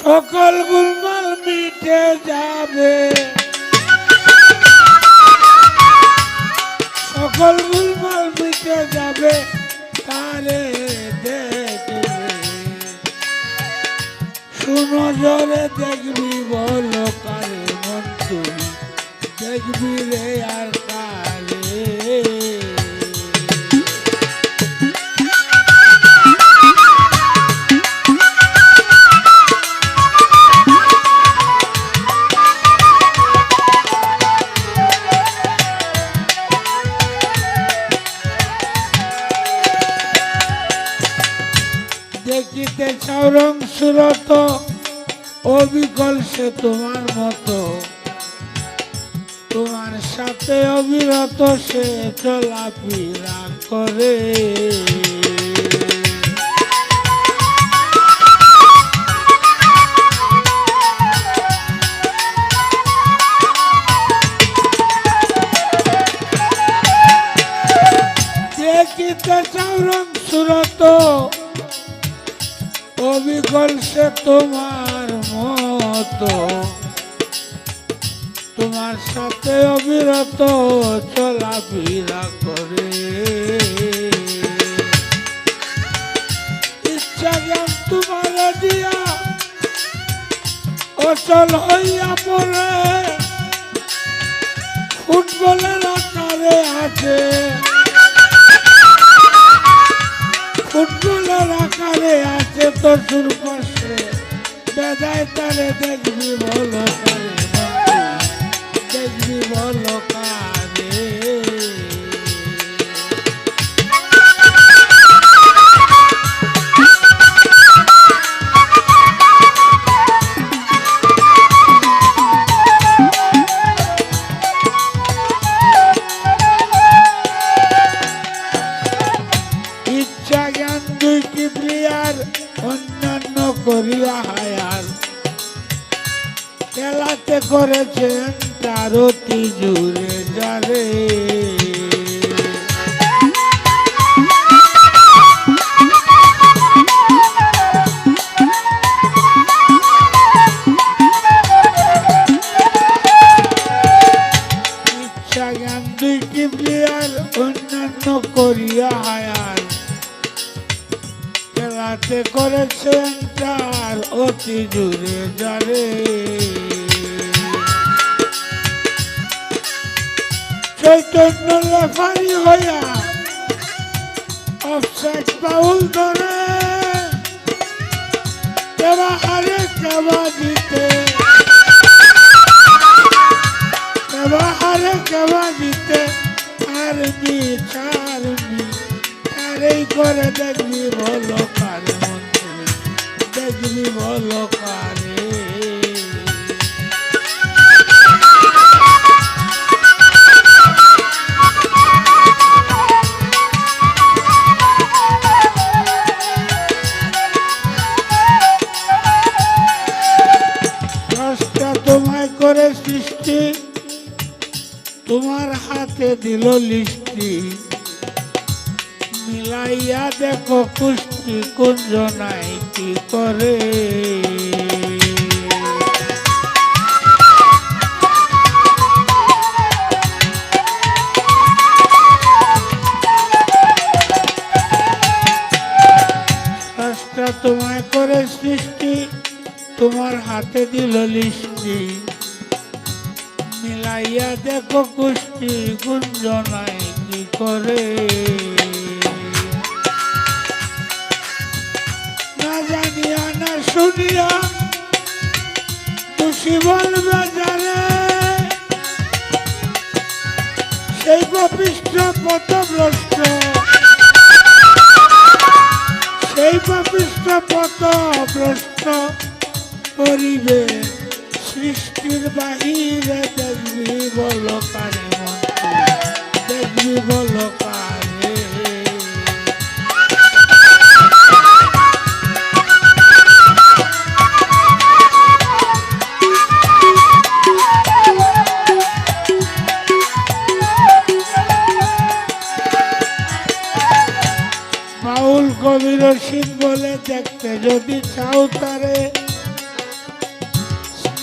সকল গুলমাল মিটে যাবে। সকল গুলমাল মিটে যাবে, তারে দেখবে। সুনজরে দেখবি বলো কারে মন দেখবি রে আর চাউরং সুরত অবিকল সে তোমার মতো। তোমার সাথে অবিরত সে চলাফেরা করে। দেখিতে সুরত অবিকল সে তোমার মতো। তোমার সাথে অবিরত চলাফেরা করে। ইচ্ছা জ্ঞান তোমার দিয়া অচল হইয়া পড়ে। ফুটবলের আকারে আছে। ফুটবলের আকারে আছে তো সুরপাশে বেদায় তারে দেখবি কারে। দেখবি বলো কারে। করেছেন তার অতি জুড়ে খেলাতে করেছেন তার অতি জুড়ে যারে চৈতন্য লেফারি হইয়া অফসাইড বাউল ধরে কেবা হারে কেবা জিতে কেবা হারে কেবা জিতে আর্মি চারমি আরেই করে দেখবি বলো হাতে দিল লিষ্টি। মিলাইয়া দেখো কুষ্টি কুঞ্জনাই কি করে। তোমায় করে সৃষ্টি, তোমার হাতে দিল লিষ্টি। মিলাইয়া দেখো কুষ্টি গুঞ্জনাই কি করে? না জানিয়া, না শুনিয়া খুশি বলবে যারে সেই পপিষ্ট পথভ্রষ্ট। সেই পপিষ্ট পথভ্রষ্ট করিবে সৃষ্টির বাহিরে দেখবি বল মন্ত্রী দেখবি বল কারে বাউল কবি রশিদ বলে দেখতে যদি চাও তারে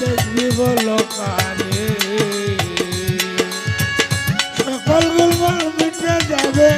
হইতে জীব লোকারে সকল গুলমান মিটে যাবে।